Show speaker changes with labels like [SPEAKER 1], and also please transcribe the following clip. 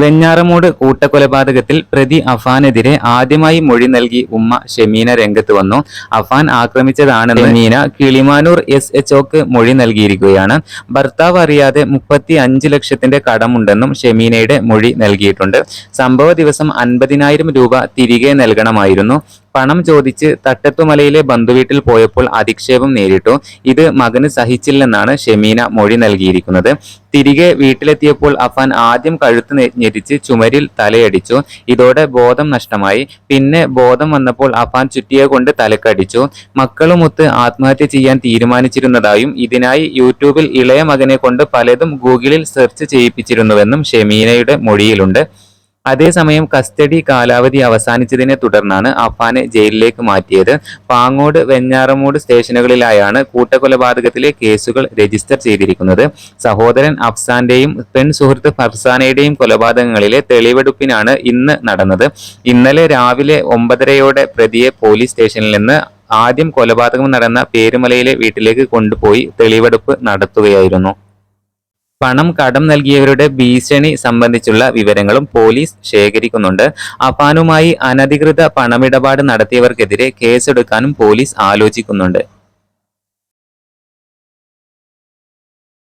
[SPEAKER 1] വെഞ്ഞാറമൂട് കൂട്ടക്കൊലപാതകത്തിൽ പ്രതി അഫാനെതിരെ ആദ്യമായി മൊഴി നൽകി ഉമ്മ ഷെമീന രംഗത്ത് വന്നു. അഫാൻ ആക്രമിച്ചതാണെന്ന് മീന കിളിമാനൂർ എസ് എച്ച്ഒക്ക് മൊഴി നൽകിയിരിക്കുകയാണ്. ഭർത്താവ് അറിയാതെ മുപ്പത്തി അഞ്ച് ലക്ഷത്തിന്റെ കടമുണ്ടെന്നും ഷെമീനയുടെ മൊഴി നൽകിയിട്ടുണ്ട്. സംഭവ ദിവസം അൻപതിനായിരം രൂപ തിരികെ നൽകണമായിരുന്നു. പണം ചോദിച്ച് തട്ടത്തുമലയിലെ ബന്ധുവീട്ടിൽ പോയപ്പോൾ അധിക്ഷേപം നേരിട്ടു. ഇത് മകന് സഹിച്ചില്ലെന്നാണ് ഷെമീന മൊഴി നൽകിയിരിക്കുന്നത്. തിരികെ വീട്ടിലെത്തിയപ്പോൾ അഫാൻ ആദ്യം കഴുത്ത് ഞെരിച്ച് ചുമരിൽ തലയടിച്ചു. ഇതോടെ ബോധം നഷ്ടമായി. പിന്നെ ബോധം വന്നപ്പോൾ അഫാൻ ചുറ്റിയെ കൊണ്ട് തലക്കടിച്ചു. മക്കളുമൊത്ത് ആത്മഹത്യ ചെയ്യാൻ തീരുമാനിച്ചിരുന്നതായും ഇതിനായി യൂട്യൂബിൽ ഇളയ മകനെ കൊണ്ട് പലതും ഗൂഗിളിൽ സെർച്ച് ചെയ്യിപ്പിച്ചിരുന്നുവെന്നും ഷെമീനയുടെ മൊഴിയിലുണ്ട്. അതേസമയം കസ്റ്റഡി കാലാവധി അവസാനിച്ചതിനെ തുടർന്നാണ് അഫാനെ ജയിലിലേക്ക് മാറ്റിയത്. പാങ്ങോട് വെഞ്ഞാറമൂട് സ്റ്റേഷനുകളിലായാണ് കൂട്ടക്കൊലപാതകത്തിലെ കേസുകൾ രജിസ്റ്റർ ചെയ്തിരിക്കുന്നത്. സഹോദരൻ അഫ്സാന്റെയും പെൺ സുഹൃത്ത് ഫർസാനയുടെയും കൊലപാതകങ്ങളിലെ തെളിവെടുപ്പിനാണ് ഇന്ന് നടന്നത്. ഇന്നലെ രാവിലെ ഒമ്പതരയോടെ പ്രതിയെ പോലീസ് സ്റ്റേഷനിൽ നിന്ന് ആദ്യം കൊലപാതകം നടന്ന പേരുമലയിലെ വീട്ടിലേക്ക് കൊണ്ടുപോയി തെളിവെടുപ്പ് നടത്തുകയായിരുന്നു. പണം കടം നൽകിയവരുടെ ഭീഷണി സംബന്ധിച്ചുള്ള വിവരങ്ങളും പോലീസ് ശേഖരിക്കുന്നുണ്ട്. അഫാനുമായി അനധികൃത പണമിടപാട് നടത്തിയവർക്കെതിരെ കേസെടുക്കാനും പോലീസ് ആലോചിക്കുന്നുണ്ട്.